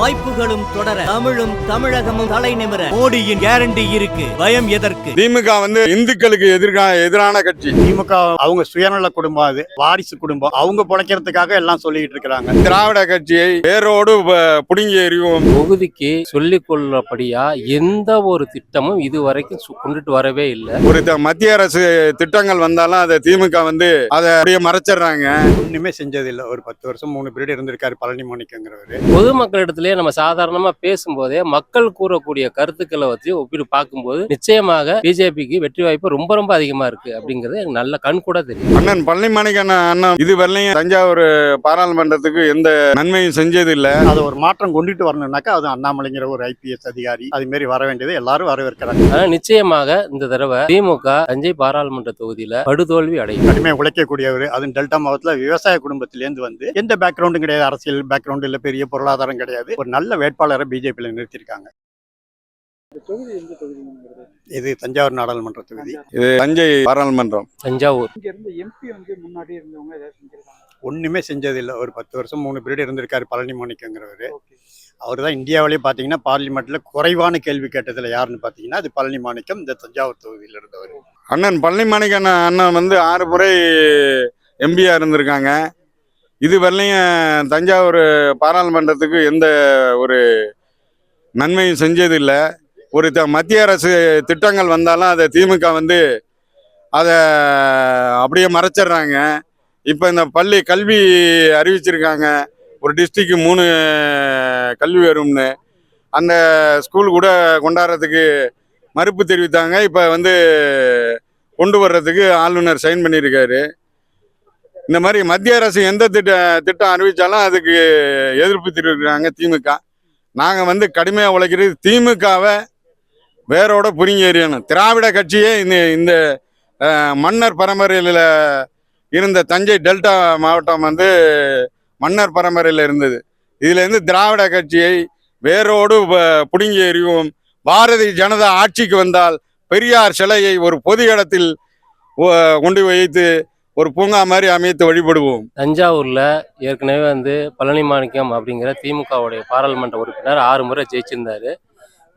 வாய்ப்புகளும் தொடர தமிழும் தமிழகமும் தலை நிமிர. மோடியின் கேரண்டி இருக்கு. பயம் எதற்கு? திமுக வந்து இந்துக்களுக்கு எதிர்கா எதிரான கட்சி. திமுக அவங்க சுயநல குடும்பம் அது வாரிசு குடும்பம். அவங்க பிழைக்கிறதுக்காக எல்லாம் சொல்லிட்டு இருக்கிறாங்க. திராவிட கட்சியை வேரோடு புடுங்கி எறிவோம். தொகுதிக்கு சொல்லிக் கொள்ளபடியா எந்த ஒரு திட்டமும் இதுவரைக்கும் கொண்டுட்டு வரவே இல்லை. ஒரு த- மத்திய அரசு திட்டங்கள் வந்தாலும் அதை திமுக வந்து அதை அப்படியே மறைச்சிடுறாங்க. ஒண்ணுமே செஞ்சதில்லை. ஒரு பத்து வருஷம் மூணு பீரியட் இருந்திருக்காரு பழனி மாணிக்கங்கிறவரு பொதுமக்களிடத்திலே நம்ம சாதாரணமா பேசும்போதே மக்கள் கூறக்கூடிய கருத்துக்களை வச்சு ஒப்பிட்டு பார்க்கும்போது நிச்சயமாக பிஜேபிக்கு வெற்றி வாய்ப்பு ரொம்ப ரொம்ப அதிகமா இருக்கு அப்படிங்கிறது எனக்கு நல்ல கண் கூட தெரியும் அண்ணன் பழனிமணிக்கு அண்ணன் இது வரலையும் தஞ்சாவூர் பாராளுமன்றத்துக்கு எந்த நன்மையும் செஞ்சது இல்ல அதை ஒரு மாற்றம் கொண்டுட்டு வரணும்னாக்கா அது அண்ணாமலைங்கிற ஒரு ஐபிஎஸ் அதிகாரி அது மாரி வர வேண்டியது எல்லாரும் வரவேற்கிறாங்க. ஆனா நிச்சயமாக இந்த தடவை திமுக தஞ்சை பாராளுமன்ற தொகுதியில படுதோல்வி அடையும். கடுமையாக உழைக்கக்கூடியவர் அதுவும் டெல்டா மாவட்டத்தில் விவசாய குடும்பத்திலேருந்து வந்து எந்த பேக்ரவுண்டும் கிடையாது. அரசியல் பேக்ரவுண்ட் இல்லை பெரிய பொருளாதாரம் கிடையாது. ஒரு நல்ல வேட்பாளரை பிஜேபியில் நிறுத்தியிருக்காங்க. இது தஞ்சாவூர் நாடாளுமன்ற தொகுதி. இது தஞ்சை பாராளுமன்றம். தஞ்சாவூர். இங்க இருந்து எம்பி வந்து முன்னாடி இருந்தவங்க ஏதாவது செஞ்சிருக்காங்க ஒண்ணுமே செஞ்சதில்லை. ஒரு பத்து வருஷம் மூணு பீரியட் இருந்திருக்காரு பழனி மாணிக்கங்கிறவரு அவர் தான் இந்தியாவிலேயே பார்த்தீங்கன்னா பார்லிமெண்ட்ல குறைவான கேள்வி கேட்டதுல யாருன்னு பார்த்தீங்கன்னா அது பழனி மாணிக்கம் இந்த தஞ்சாவூர் தொகுதியில் இருந்தவர். அண்ணன் பழனிமணிக்கு அண்ணன் அண்ணன் வந்து ஆறு முறை எம்பியா இருந்திருக்காங்க. இது வரலையும் தஞ்சாவூர் பாராளுமன்றத்துக்கு எந்த ஒரு நன்மையும் செஞ்சதில்லை. ஒரு த மத்திய அரசு திட்டங்கள் வந்தாலும் அதை திமுக வந்து அதை அப்படியே மறைச்சிடுறாங்க. இப்போ இந்த பள்ளி கல்வி அறிவிச்சிருக்காங்க. ஒரு டிஸ்ட்ரிக்கு மூணு கல்வி வரும்னு. அந்த ஸ்கூல் கூட கொண்டாடுறதுக்கு மறுப்பு தெரிவித்தாங்க. இப்போ வந்து கொண்டு வர்றதுக்கு ஆளுநர் சைன் பண்ணியிருக்காரு. இந்த மாதிரி மத்திய அரசு எந்த திட்ட திட்டம் அறிவித்தாலும் அதுக்கு எதிர்ப்பு தெரிவிக்கிறாங்க திமுக. நாங்கள் வந்து கடுமையாக உழைக்கிறது திமுகவை வேரோட புரிஞ்சு எறியணும். திராவிட கட்சியே இந்த இந்த மன்னர் பரம்பரையில் இருந்த தஞ்சை டெல்டா மாவட்டம் வந்து மன்னர் பரம்பரையில் இருந்தது. இதுலேருந்து திராவிட கட்சியை வேரோடு ப- புடுங்கி எறிவோம் பாரதிய ஜனதா ஆட்சிக்கு வந்தால் பெரியார் சிலையை ஒரு பொது இடத்தில் கொண்டு வைத்து ஒரு பூங்கா மாதிரி அமைத்து வழிபடுவோம். தஞ்சாவூர்ல ஏற்கனவே வந்து பழனி மாணிக்கம் அப்படிங்கிற திமுகவுடைய பாராளுமன்ற உறுப்பினர் ஆறு முறை ஜெயிச்சிருந்தாரு.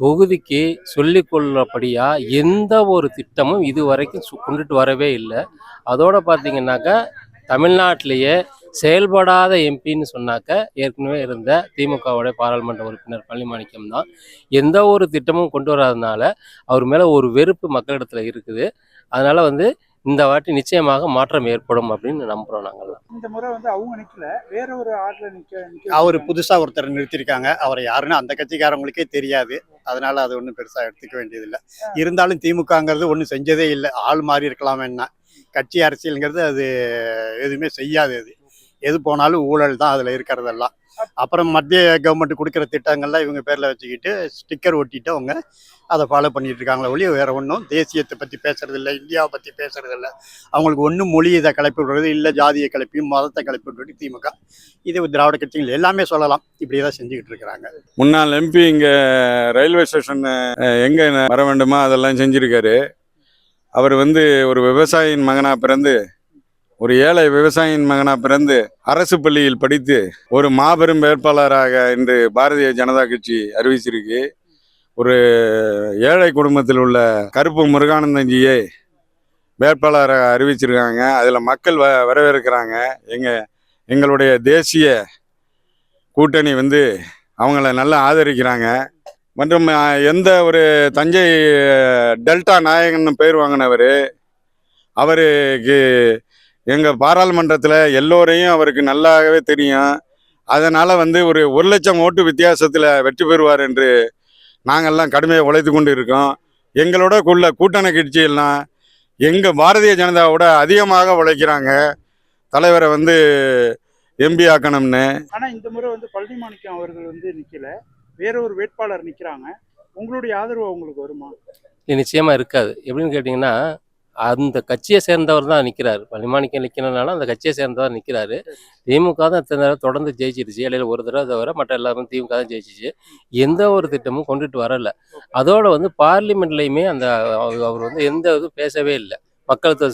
தொகுதிக்கு சொல்லிக் கொள்ளபடியா எந்த ஒரு திட்டமும் இது வரைக்கும் சு- கொண்டுட்டு வரவே இல்லை. அதோட பார்த்தீங்கன்னாக்கா தமிழ்நாட்டிலேயே செயல்படாத எம்பின்னு சொன்னாக்க ஏற்கனவே இருந்த திமுகவுடைய பாராளுமன்ற உறுப்பினர் பழனி மாணிக்கம் தான். எந்த ஒரு திட்டமும் கொண்டு வராதனால அவர் மேலே ஒரு வெறுப்பு மக்களிடத்தில் இருக்குது. அதனால் வந்து இந்த வாட்டி நிச்சயமாக மாற்றம் ஏற்படும் அப்படின்னு நம்புறோம் நாங்கள்லாம். இந்த முறை வந்து அவங்க நிக்கல. வேற ஒரு ஆட்ல நிக்க அவர். புதுசா ஒருத்தர் நிறுத்தியிருக்காங்க அவர் யாருன்னு அந்த கட்சிக்காரங்களுக்கே தெரியாது. அதனால அது ஒன்றும் பெருசா எடுத்துக்க வேண்டியதில்லை. இருந்தாலும் திமுகங்கிறது ஒன்றும் செஞ்சதே இல்லை. ஆள் மாறி இருக்கலாம் என்ன கட்சி அரசியலுங்கிறது அது எதுவுமே செய்யாது அது. எது போனாலும் ஊழல் தான் அதில் இருக்கிறதெல்லாம். அப்புறம் மத்திய கவர்மெண்ட் கொடுக்குற திட்டங்கள்லாம் இவங்க பேரில் வச்சுக்கிட்டு ஸ்டிக்கர் ஒட்டிட்டு அவங்க அதை ஃபாலோ பண்ணிட்டு இருக்காங்களே ஒழிய வேற ஒன்றும் தேசியத்தை பற்றி பேசுறது இல்லை இந்தியாவை பற்றி பேசுறது இல்லை. அவங்களுக்கு ஒன்றும் மொழி இதை கிளப்பி விடுறது இல்லை ஜாதியை கிளப்பியும் மதத்தை கிளப்பி விடுறது திமுக. இது திராவிட கட்சிகள் எல்லாமே சொல்லலாம். இப்படியே தான் செஞ்சுக்கிட்டு இருக்கிறாங்க. முன்னாள் எம்பி இங்கே ரயில்வே ஸ்டேஷன் எங்கே வர வேண்டுமோ? அதெல்லாம் செஞ்சுருக்காரு. அவர் வந்து ஒரு விவசாயியின் மகனாக பிறந்து ஒரு ஏழை விவசாயியின் மகனாக பிறந்து அரசு பள்ளியில் படித்து ஒரு மாபெரும் வேட்பாளராக இன்று பாரதிய ஜனதா கட்சி அறிவிச்சிருக்கு. ஒரு ஏழை குடும்பத்தில் உள்ள கருப்பு முருகானந்தஞ்சியை வேட்பாளராக அறிவிச்சிருக்காங்க. அதில் மக்கள் வ வரவேற்கிறாங்க. எங்கள் எங்களுடைய தேசிய கூட்டணி வந்து அவங்கள நல்லா ஆதரிக்கிறாங்க. மற்றும் எந்த ஒரு தஞ்சை டெல்டா நாயகன் பேர் வாங்கினவர் அவருக்கு எங்கள் பாராளுமன்றத்தில் எல்லோரையும் அவருக்கு நல்லாவே தெரியும். அதனால் வந்து ஒரு ஒரு லட்சம் ஓட்டு வித்தியாசத்தில் வெற்றி பெறுவார் என்று நாங்கள்லாம் கடுமையாக உழைத்து கொண்டு இருக்கோம் எங்களோட உள்ள கூட்டணி கட்சியெல்லாம் எங்கள் பாரதிய ஜனதாவோட அதிகமாக உழைக்கிறாங்க. தலைவரை வந்து எம்பி ஆக்கணும்னு. ஆனா இந்த முறை வந்து பழனி மாணிக்கம் அவர்கள் வந்து நிக்கல. வேற ஒரு வேட்பாளர் நிக்கிறாங்க. உங்களுடைய ஆதரவு அவங்களுக்கு வருமா? இது நிச்சயமா இருக்காது. எப்படின்னு கேட்டிங்கன்னா அந்த கட்சியை சேர்ந்தவர் தான் நிற்கிறாரு பள்ளிமாணிக்கம் நிற்கிறனால அந்த கட்சியை சேர்ந்தவர் நிற்கிறாரு திமுக தான் இத்தனை தடவை தொடர்ந்து ஜெயிச்சிருச்சு. இடையில ஒரு தடவை தவிர மற்ற எல்லாரும் திமுக தான் ஜெயிச்சிச்சு. எந்த ஒரு திட்டமும் கொண்டுட்டு வரல. அதோட வந்து பார்லிமெண்ட்லையுமே அந்த அவர் வந்து எந்த இதுவும் பேசவே இல்லை. மக்களுக்கு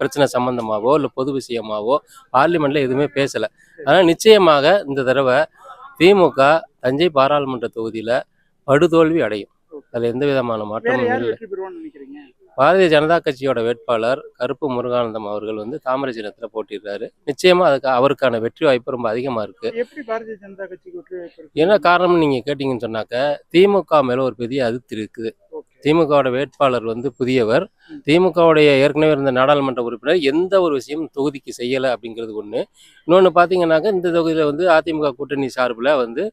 பிரச்சனை சம்பந்தமாவோ இல்லை பொது விஷயமாவோ பார்லிமெண்ட்ல எதுவுமே பேசலை. ஆனால் நிச்சயமாக இந்த தடவை திமுக தஞ்சை பாராளுமன்ற தொகுதியில் படுதோல்வி அடையும். அதில் எந்த விதமான மாற்றமும் இல்லை. பாரதிய ஜனதா கட்சியோட வேட்பாளர் கருப்பு முருகானந்தம் அவர்கள் வந்து தாமரை சின்னத்தில் போட்டிடுறாரு. நிச்சயமா அதுக்கு அவருக்கான வெற்றி வாய்ப்பு ரொம்ப அதிகமாக இருக்கு. எப்படி பாரதிய ஜனதா கட்சிக்கு? என்ன காரணம்னு நீங்க கேட்டீங்கன்னு சொன்னாக்க திமுக மேல ஒரு பெரிய அதிருப்தி இருக்குது. திமுகவோட வேட்பாளர் வந்து புதியவர். திமுகவுடைய ஏற்கனவே இருந்த நாடாளுமன்ற உறுப்பினர் எந்த ஒரு விஷயம் தொகுதிக்கு செய்யலை அப்படிங்கிறது ஒன்று இன்னொன்று பார்த்தீங்கன்னாக்க இந்த தொகுதியில் வந்து அதிமுக கூட்டணி சார்பில் வந்து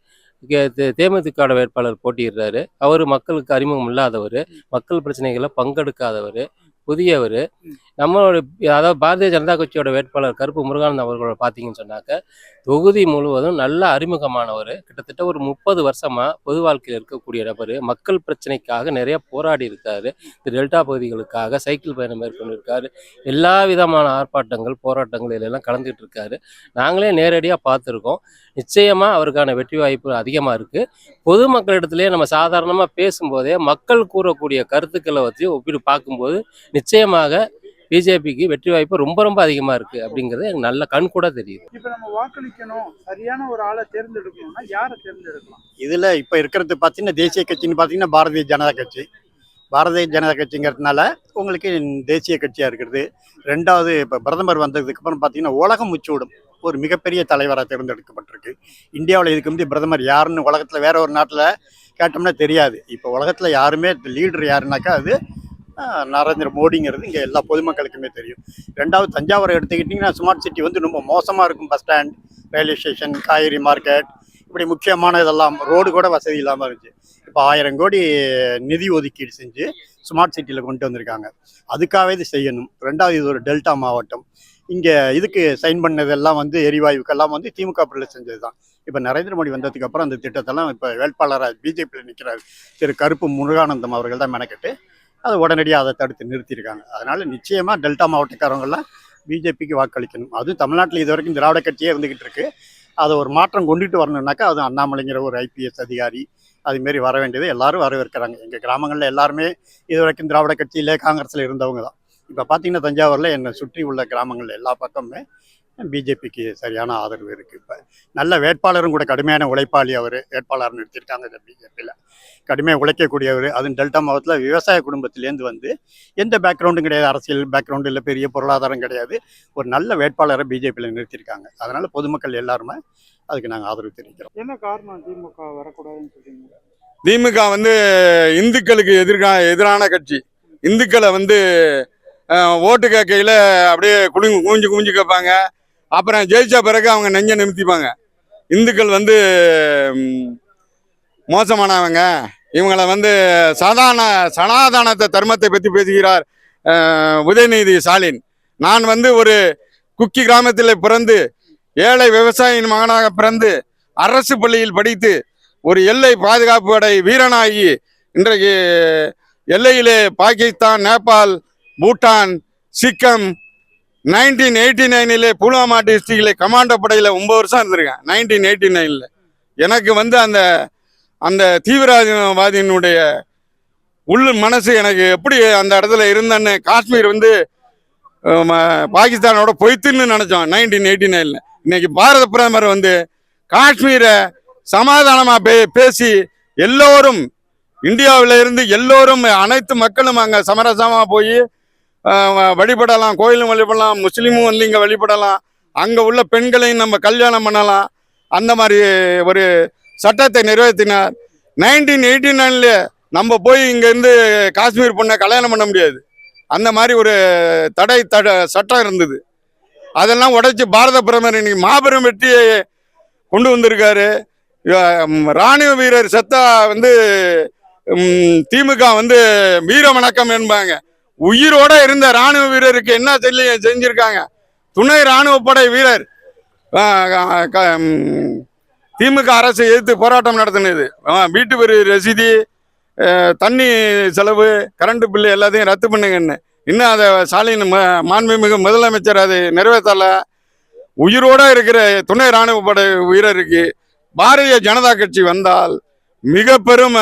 தேமுதிகவோட வேட்பாளர் போட்டியிடுறாரு. அவர் மக்களுக்கு அறிமுகம் இல்லாதவர் மக்கள் பிரச்சனைகளை பங்கெடுக்காதவர். புதியவர். நம்மளோட அதாவது பாரதிய ஜனதா கட்சியோட வேட்பாளர் கருப்பு முருகானந்த் அவர்களோட பார்த்தீங்கன்னு சொன்னாக்க தொகுதி முழுவதும் நல்ல அறிமுகமானவர். கிட்டத்தட்ட ஒரு முப்பது வருஷமாக பொது வாழ்க்கையில் இருக்கக்கூடிய நபர். மக்கள் பிரச்சனைக்காக நிறைய போராடி இருக்காரு. டெல்டா பகுதிகளுக்காக சைக்கிள் பயணம் மேற்கொண்டிருக்காரு. எல்லா விதமான ஆர்ப்பாட்டங்கள் போராட்டங்கள் இதெல்லாம் கலந்துட்டு இருக்காரு. நாங்களே நேரடியாக பார்த்துருக்கோம். நிச்சயமாக அவருக்கான வெற்றி வாய்ப்பு அதிகமாக இருக்குது பொதுமக்களிடத்துலேயே நம்ம சாதாரணமாக பேசும்போதே மக்கள் கூறக்கூடிய கருத்துக்களை வச்சு ஒப்பிட்டு பார்க்கும்போது நிச்சயமாக பிஜேபிக்கு வெற்றி வாய்ப்பு ரொம்ப ரொம்ப அதிகமாக இருக்குது அப்படிங்கிறது எனக்கு நல்ல கண் கூட தெரியுது. இப்ப நம்ம வாக்களிக்கணும். சரியான ஒரு ஆளை தேர்ந்தெடுக்கணும்னா யாரை தேர்ந்தெடுக்கலாம்? இதில் இப்போ இருக்கிறது பார்த்தீங்கன்னா தேசிய கட்சின்னு பார்த்தீங்கன்னா பாரதிய ஜனதா கட்சி. பாரதிய ஜனதா கட்சிங்கிறதுனால உங்களுக்கு தேசிய கட்சியாக இருக்கிறது. ரெண்டாவது இப்போ பிரதமர் வந்ததுக்கு அப்புறம் பார்த்தீங்கன்னா உலகம் முச்சூடும் ஒரு மிகப்பெரிய தலைவராக தேர்ந்தெடுக்கப்பட்டிருக்கு. இந்தியாவில் இதுக்கு முந்தைய பிரதமர் யாருன்னு உலகத்தில் வேற ஒரு நாட்டில் கேட்டோம்னா தெரியாது. இப்போ உலகத்தில் யாருமே லீடர் யாருனாக்கா அது நரேந்திர மோடிங்கிறது இங்கே எல்லா பொதுமக்களுக்குமே தெரியும். ரெண்டாவது தஞ்சாவூரை எடுத்துக்கிட்டிங்கன்னா ஸ்மார்ட் சிட்டி வந்து ரொம்ப மோசமாக இருக்கும். பஸ் ஸ்டாண்ட் ரயில்வே ஸ்டேஷன் காய்கறி மார்க்கெட் இப்படி முக்கியமான இதெல்லாம் ரோடு கூட வசதி இல்லாமல் இருந்துச்சு. இப்போ ஆயிரம் கோடி நிதி ஒதுக்கீடு செஞ்சு ஸ்மார்ட் சிட்டியில் கொண்டு வந்திருக்காங்க. அதுக்காகவே இது செய்யணும். ரெண்டாவது இது ஒரு டெல்டா மாவட்டம். இங்கே இதுக்கு சைன் பண்ணதெல்லாம் வந்து எரிவாயுக்கெல்லாம் வந்து திமுக பிள்ளை செஞ்சது தான் இப்போ நரேந்திர மோடி வந்ததுக்கு அப்புறம் அந்த திட்டத்தெல்லாம் இப்போ வேட்பாளராக பிஜேபியில் நிற்கிறார் திரு கருப்பு முருகானந்தம் அவர்கள் தான் மெனக்கெட்டு அது உடனடியாக அதை தடுத்து நிறுத்தியிருக்காங்க. அதனால் நிச்சயமாக டெல்டா மாவட்டக்காரவங்களாம் பிஜேபிக்கு வாக்களிக்கணும். அதுவும் தமிழ்நாட்டில் இது வரைக்கும் திராவிட கட்சியே இருந்துகிட்டு இருக்கு. அதை ஒரு மாற்றம் கொண்டுட்டு வரணுன்னாக்கா அது அண்ணாமலைங்கிற ஒரு ஐபிஎஸ் அதிகாரி அதுமாரி வர வேண்டியது எல்லாரும் வரவேற்கிறாங்க. எங்கள் கிராமங்களில் எல்லாருமே இது வரைக்கும் திராவிட கட்சியிலே காங்கிரஸில் இருந்தவங்க தான். இப்போ பார்த்தீங்கன்னா தஞ்சாவூரில் என்னை சுற்றி உள்ள கிராமங்கள் எல்லா பக்கமுமே பிஜேபிக்கு சரியான ஆதரவு இருக்குது இப்போ நல்ல வேட்பாளரும் கூட கடுமையான உழைப்பாளி அவர் வேட்பாளர் நிறுத்தியிருக்காங்க இந்த பிஜேபியில். கடுமையாக உழைக்கக்கூடியவர் அதுவும் டெல்டா மாவட்டத்தில் விவசாய குடும்பத்திலேருந்து வந்து எந்த பேக்ரவுண்டும் கிடையாது. அரசியல் பேக்ரவுண்டு இல்லை பெரிய பொருளாதாரம் கிடையாது. ஒரு நல்ல வேட்பாளரை பிஜேபியில் நிறுத்தியிருக்காங்க அதனால் பொதுமக்கள் எல்லாருமே அதுக்கு நாங்கள் ஆதரவு தெரிவிக்கிறோம். என்ன காரணம் திமுக வரக்கூடாதுன்னு சொல்றீங்க? திமுக வந்து இந்துக்களுக்கு எதிர்கா எதிரான கட்சி. இந்துக்களை வந்து ஓட்டு கேட்கையில் அப்படியே குனிஞ்சு குமிஞ்சு குமிஞ்சு கேட்பாங்க அப்புறம் ஜெயிச்ச பிறகு அவங்க நெஞ்ச நிமித்திப்பாங்க. இந்துக்கள் வந்து மோசமானவங்க. இவங்களை வந்து சாதாரண சனாதானத்தை தர்மத்தை பற்றி பேசுகிறார் உதயநிதி ஸ்டாலின். நான் வந்து ஒரு குக்கி கிராமத்தில் பிறந்து ஏழை விவசாயியின் மகனாக பிறந்து அரசு பள்ளியில் படித்து ஒரு எல்லை பாதுகாப்பு படை வீரனாகி இன்றைக்கு எல்லையிலே பாகிஸ்தான் நேபாள் பூட்டான் சிக்கம் நைன்டீன் எயிட்டி நைனிலே புல்வாமா டிஸ்ட்ரிக்டில் கமாண்டோ படையில் ஒம்பது வருஷம் இருந்திருக்கேன். நைன்டீன் எயிட்டி நைனில். எனக்கு வந்து அந்த அந்த தீவிரவாதியினுடைய உள் மனசு எனக்கு எப்படி அந்த இடத்துல இருந்தேன்னு காஷ்மீர் வந்து பாகிஸ்தானோட பொய்த்துன்னு நினச்சோம் நைன்டீன் எயிட்டி நைனில். இன்னைக்கு பாரத பிரதமர் வந்து காஷ்மீரை சமாதானமாக பே பேசி எல்லோரும் இந்தியாவில் இருந்து எல்லோரும் அனைத்து மக்களும் அங்கே சமரசமாக போய் வழிபடலாம் கோயிலும் வழிபடலாம் முஸ்லீமும் வந்து இங்கே வழிபடலாம். அங்கே உள்ள பெண்களையும் நம்ம கல்யாணம் பண்ணலாம். அந்த மாதிரி ஒரு சட்டத்தை நிறைவேற்றினார். நைன்டீன் எயிட்டி நைன்ல நம்ம போய் இங்கேருந்து காஷ்மீர் பொண்ணை கல்யாணம் பண்ண முடியாது. அந்த மாதிரி ஒரு தடை தட சட்டம் இருந்தது. அதெல்லாம் உடைச்சி பாரத பிரதமர் இன்னைக்கு மாபெரும் வெற்றியை கொண்டு வந்திருக்காரு. ம், ராணுவ வீரர் செத்தா வந்து திமுக வந்து வீர வணக்கம் என்பாங்க. உயிரோட இருந்த ராணுவ வீரருக்கு என்ன செல்லி செஞ்சிருக்காங்க? துணை ராணுவ படை வீரர் க- திமுக அரசு எதிர்த்து போராட்டம் நடத்தினது. ஆ, வீட்டு வரி ரசீதி தண்ணி செலவு கரண்ட் பில்லு எல்லாத்தையும் ரத்து பண்ணுங்கன்னு. இன்னும் அதை ஸ்டாலின் ம- மாண்புமிகு முதலமைச்சர் அதை நிறைவேற்றலை. உயிரோட இருக்கிற துணை ராணுவ படை வீரருக்கு பாரதிய ஜனதா கட்சி வந்தால் மிக பெரும்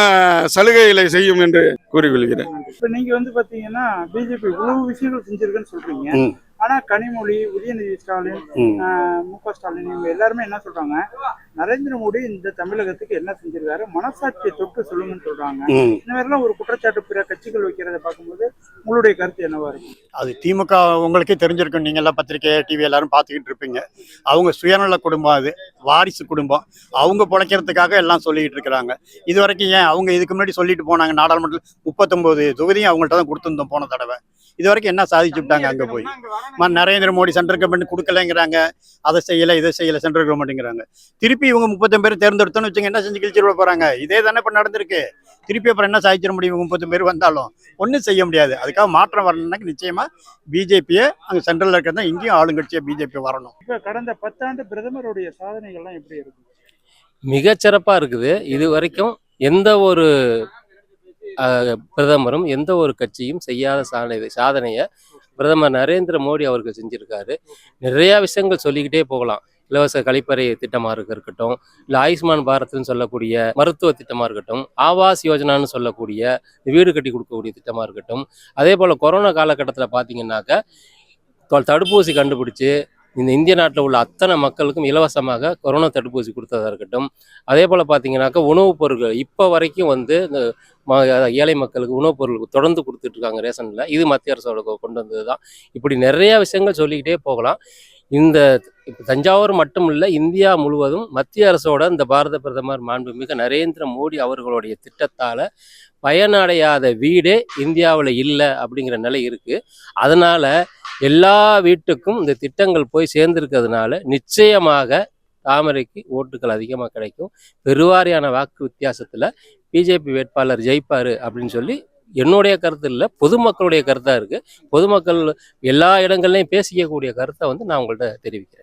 சலுகைகளை செய்யும் என்று கூறிக்கொள்கிறேன் இப்ப நீங்க வந்து பாத்தீங்கன்னா பிஜேபி இவ்வளவு விஷயங்கள் செஞ்சிருக்குன்னு சொல்றீங்க. ஆனா கனிமொழி உதயநிதி ஸ்டாலின் ம். க ஸ்டாலின் இவங்க எல்லாருமே என்ன சொல்றாங்க? நரேந்திர மோடி இந்த தமிழகத்துக்கு என்ன செஞ்சிருக்காரு? மனசாட்சியை தொட்டு சொல்லுங்கன்னு சொல்றாங்க. இந்த மாதிரிலாம் ஒரு குற்றச்சாட்டு பிற கட்சிகள் வைக்கிறத பார்க்கும்போது உங்களுடைய கருத்து என்னவா இருக்கும்? அது திமுக உங்களுக்கே தெரிஞ்சிருக்கும். நீங்க எல்லாம் பத்திரிக்கை டிவி எல்லாரும் பார்த்துக்கிட்டு இருப்பீங்க. அவங்க சுயநல குடும்பம் அது வாரிசு குடும்பம். அவங்க பிழைக்கிறதுக்காக எல்லாம் சொல்லிக்கிட்டு இருக்கிறாங்க. இது வரைக்கும் ஏன் அவங்க இதுக்கு முன்னாடி சொல்லிட்டு போனாங்க? நாடாளுமன்றத்தில் முப்பத்தொன்பது தொகுதியும் அவங்கள்ட்ட தான் கொடுத்துருந்தோம் போன தடவை. இது வரைக்கும் என்ன சாதிச்சு விட்டாங்க அங்கே போய்? ம- நரேந்திர மோடி சென்ட்ரல் கவர்மெண்ட் கொடுக்கலைங்கிறாங்க. அதை செய்யலை இதை செய்யலை சென்ட்ரல் கவர்மெண்ட்டுங்கிறாங்க திருப்பி இவங்க முப்பத்தொம்பது பேர் தேர்ந்தெடுத்தோன்னு வச்சுங்க என்ன செஞ்சு கிழிச்சிட போறாங்க? இதே தானே இப்போ நடந்திருக்கு. திருப்பி அப்புறம் என்ன சாதிச்சிட முடியும் இவங்க முப்பத்தொம்பது பேர் வந்தாலும்? ஒன்றும் செய்ய முடியாது. அதுக்காக மாற்றம் வரணும்னா நிச்சயமா பிஜேபியை அங்கே சென்ட்ரலில் இருக்கிறதா இங்கேயும் ஆளுங்கட்சியாக பிஜேபி வரணும். இப்ப கடந்த பத்தாண்டு பிரதமருடைய சாதனைகள்லாம் எப்படி இருக்கு? மிகச்சிறப்பாக இருக்குது. இது வரைக்கும் எந்த ஒரு பிரதமரும் எந்த ஒரு கட்சியும் செய்யாத சாதனை சாதனையை பிரதமர் நரேந்திர மோடி அவர்கள் செஞ்சுருக்காரு. நிறையா விஷயங்கள் சொல்லிக்கிட்டே போகலாம். இலவச கழிப்பறை திட்டமாக இருக்க இருக்கட்டும் இல்லை ஆயுஷ்மான் பாரத்னு சொல்லக்கூடிய மருத்துவ திட்டமாக இருக்கட்டும் ஆவாஸ் யோஜனான்னு சொல்லக்கூடிய வீடு கட்டி கொடுக்கக்கூடிய திட்டமாக இருக்கட்டும். அதே போல் கொரோனா காலகட்டத்தில் பார்த்தீங்கன்னாக்க தடுப்பூசி கண்டுபிடிச்சு இந்த இந்திய நாட்டில் உள்ள அத்தனை மக்களுக்கும் இலவசமாக கொரோனா தடுப்பூசி கொடுத்ததாக இருக்கட்டும். அதே போல் பார்த்தீங்கன்னாக்கா உணவுப் பொருட்கள் இப்போ வரைக்கும் வந்து இந்த ஏழை மக்களுக்கு உணவுப் பொருள் தொடர்ந்து கொடுத்துட்ருக்காங்க ரேஷனில். இது மத்திய அரசோட கொண்டு வந்தது தான் இப்படி நிறையா விஷயங்கள் சொல்லிக்கிட்டே போகலாம். இந்த இப்போ தஞ்சாவூர் மட்டும் இல்லை இந்தியா முழுவதும் மத்திய அரசோட இந்த பாரத பிரதமர் மாண்புமிகு நரேந்திர மோடி அவர்களுடைய திட்டத்தால் பயனடையாத வீடே இந்தியாவில் இல்லை அப்படிங்கிற நிலை இருக்குது அதனால் எல்லா வீட்டுக்கும் இந்த திட்டங்கள் போய் சேர்ந்திருக்கிறதுனால நிச்சயமாக தாமரைக்கு ஓட்டுகள் அதிகமாக கிடைக்கும். பெருவாரியான வாக்கு வித்தியாசத்தில் பிஜேபி வேட்பாளர் ஜெயிப்பார் அப்படின்னு சொல்லி என்னுடைய கருத்து இல்லை பொதுமக்களுடைய கருத்தாக இருக்குது பொதுமக்கள் எல்லா இடங்கள்லையும் பேசிக்கக்கூடிய கருத்தை வந்து நான் உங்கள்கிட்ட தெரிவிக்கிறேன்.